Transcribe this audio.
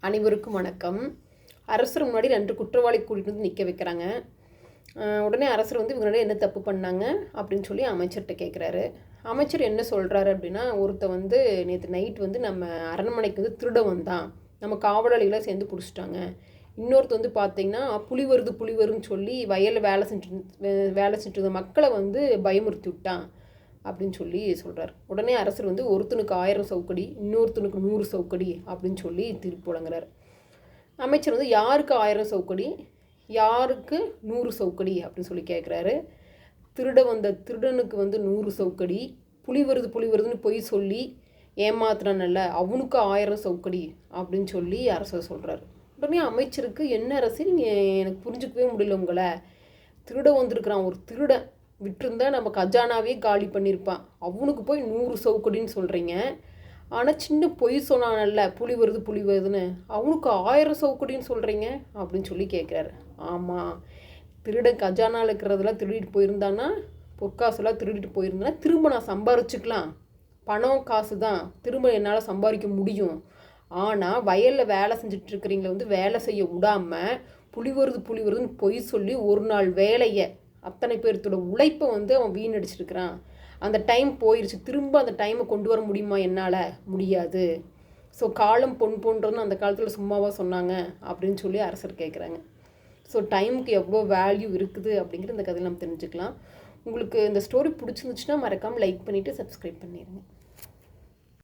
அனைவருக்கும் வணக்கம். அரசர் முன்னாடி ரெண்டு குற்றவாளி கூட்டிகிட்டு வந்து நிற்க வைக்கிறாங்க. உடனே அரசர் வந்து இவங்க என்ன தப்பு பண்ணாங்க அப்படின்னு சொல்லி அமைச்சர்கிட்ட கேட்குறாரு அமைச்சர் என்ன சொல்கிறாரு அப்படின்னா ஒருத்த வந்து நேற்று நைட் வந்து நம்ம அரண்மனைக்கு வந்து திருட வந்தான். நம்ம காவலாளிகளை சேர்ந்து பிடிச்சிட்டாங்க. இன்னொருத்த வந்து பார்த்தீங்கன்னா புலி வருது புலி வருதுன்னு சொல்லி வயலில் வேலை செஞ்சு வே- வேலை செஞ்சுட்டு இருந்த மக்களை வந்து பயமுறுத்தி விட்டான். அப்படின்னு சொல்லி சொல்கிறார் உடனே அரசர் வந்து ஒருத்தனுக்கு ஆயிரம் சவுக்கடி இன்னொருத்தனுக்கு நூறு சவுக்கடி அப்படின்னு சொல்லி தீர்ப்பு வழங்குறார் அமைச்சர் வந்து யாருக்கு ஆயிரம் சவுக்கடி யாருக்கு நூறு சவுக்கடி? அப்படின்னு சொல்லி கேட்குறாரு திருட வந்த திருடனுக்கு வந்து நூறு சவுக்கடி புலி வருது புலி வருதுன்னு பொய் சொல்லி ஏமாத்துறானல்ல அவனுக்கு ஆயிரம் சவுக்கடி அப்படின்னு சொல்லி அரசர் சொல்கிறார் உடனே அமைச்சருக்கு என்ன அரசு நீங்கள் எனக்கு புரிஞ்சுக்கவே முடியல உங்களை. திருட வந்திருக்கிறான் ஒரு திருடன். விட்டுருந்தா நம்ம கஜானாவே காலி பண்ணியிருப்பான் அவனுக்கு போய் நூறு சவுக்கடின்னு சொல்கிறீங்க ஆனால் சின்ன பொய் சொன்னானல்ல புலி வருது புலி வருதுன்னு. அவனுக்கு ஆயிரம் சவுக்கடின்னு சொல்கிறீங்க அப்படின்னு சொல்லி கேட்குறாரு ஆமாம் திருடன் கஜானாவில் இருக்கிறதெல்லாம் திருடிட்டு போயிருந்தான்னா பொற்காசெல்லாம் திருடிட்டு போயிருந்தானா திரும்ப நான் சம்பாரிச்சுக்கலாம். பணம் காசு தான். திரும்ப என்னால் சம்பாதிக்க முடியும். ஆனால் வயலில் வேலை செஞ்சிட்டுருக்குறீங்கள வந்து வேலை செய்ய விடாமல் புலி வருது புலி வருதுன்னு பொய் சொல்லி ஒரு நாள் வேலையை அத்தனை பேர்த்தோட உழைப்பை வந்து அவன் வீணடிச்சிருக்கிறான். அந்த டைம் போயிடுச்சு திரும்ப அந்த டைமை கொண்டு வர முடியுமா? என்னால் முடியாது. ஸோ காலம் பொன் போன்றதுன்னு அந்த காலத்தில் சும்மாவாக சொன்னாங்க அப்படின்னு சொல்லி அரசர் கேட்குறாங்க ஸோ டைமுக்கு எவ்வளோ வேல்யூ இருக்குது அப்படிங்கிற இந்த கதையில் நம்ம தெரிஞ்சுக்கலாம். உங்களுக்கு இந்த ஸ்டோரி பிடிச்சிருந்துச்சுன்னா மறக்காமல் லைக் பண்ணிவிட்டு சப்ஸ்கிரைப் பண்ணிடுங்க